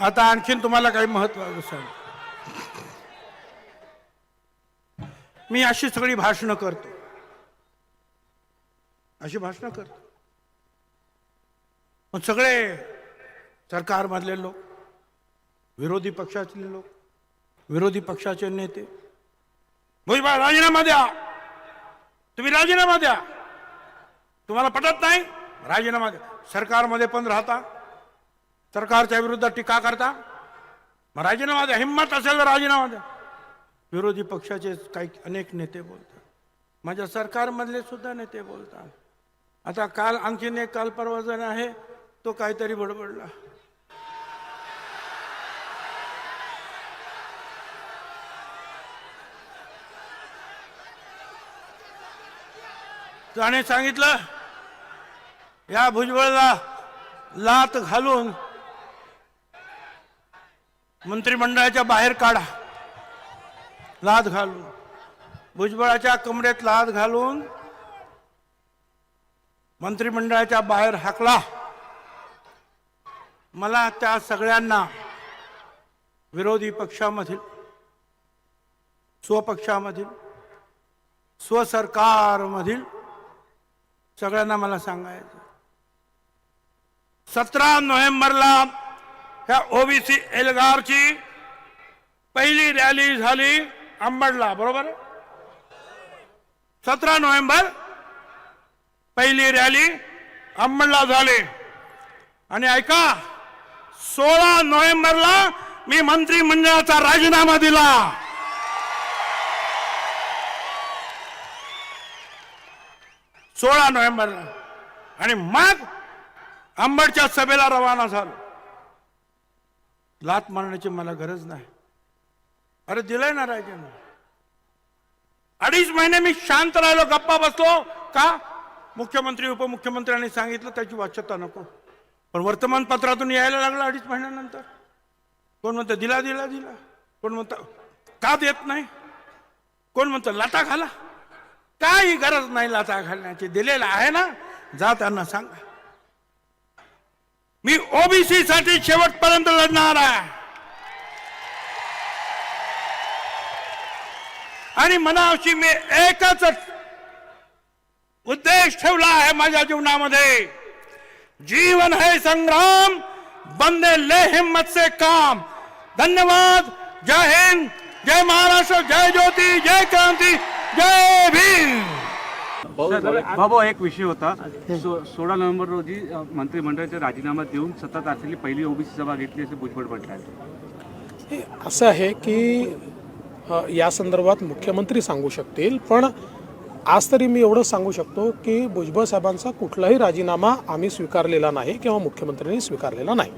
आता आणखीन तुम्हाला काही महत्वाचं सांग मी अशी सगळी भाषणं करतो. अशी भाषणं करतो. पण सगळे सरकारमधले लोक विरोधी पक्षातले लोक विरोधी पक्षाचे नेते भुजबळ राजीनामा द्या. तुम्ही राजीनामा द्या. तुम्हाला पटत नाही? राजीनामा द्या. सरकारमध्ये पण राहता. सरकारच्या विरुद्ध टीका करता? मग राजीनामा द्या. हिंमत असेल तर राजीनामा द्या. विरोधी पक्षाचे काही अनेक नेते बोलतात. माझ्या सरकारमधले सुद्धा नेते बोलतात. आता काल आणखीन एक काल परवा जण आहे. तो काहीतरी बडबडला. त्याने सांगितलं या भुजबळला लात घालून मंत्रिमंडळाच्या बाहेर काढा. लाद घालून. भुजबळाच्या कमरेत लाद घालून मंत्रिमंडळाच्या बाहेर हाकला. मला त्या सगळ्यांना विरोधी पक्षामधील स्वपक्षामधील स्वसरकारमधील सगळ्यांना मला सांगायचं सतरा नोव्हेंबरला ह्या ओबीसी एल्गारची पहिली रॅली झाली अंबडला बरोबर? सतरा नोव्हेंबर पहिली रॅली अंबडला झाली. आणि ऐका सोळा नोव्हेंबरला मी मंत्रिमंडळाचा राजीनामा दिला. सोळा नोव्हेंबरला. आणि मग अंबडच्या सभेला रवाना झालो. लात मारण्याची मला गरज नाही. अरे दिलंय ना राजाने अडीच महिने मी शांत राहिलो गप्पा बसलो. का? मुख्यमंत्री उपमुख्यमंत्र्यांनी सांगितलं त्याची वाच्यता नको. पण वर्तमानपत्रातून यायला लागलं अडीच महिन्यानंतर. कोण म्हणतं दिला दिला दिला. कोण म्हणतं का देत नाही? कोण म्हणतं लाता घाला. काही गरज नाही लाता घालण्याची. दिलेला आहे ना? जा त्यांना सांगा. मी ओबीसी साठी शेवटपर्यंत लढणार आहे. आणि मनावशी मी एकच उद्देश ठेवला आहे माझ्या जीवनामध्ये. जीवन है संग्राम बंदे ले हिम्मत से काम. धन्यवाद. जय हिंद. जय महाराष्ट्र. जय ज्योती. जय क्रांती. जय भीम. बाबा एक विषय होता. सो सोळा नोव्हेंबर रोजी मंत्रिमंडळाचा राजीनामा देऊन सत्ता तारखेला पहिली ओबीसी सभा घेतली असे भुजबळ म्हटलं हे असं आहे की या संदर्भात मुख्यमंत्री सांगू शकतील पण आज तरी मी एवढं सांगू शकतो की भुजबळ साहेबांचा कुठलाही राजीनामा आम्ही स्वीकारलेला नाही किंवा मुख्यमंत्र्यांनी स्वीकारलेला नाही.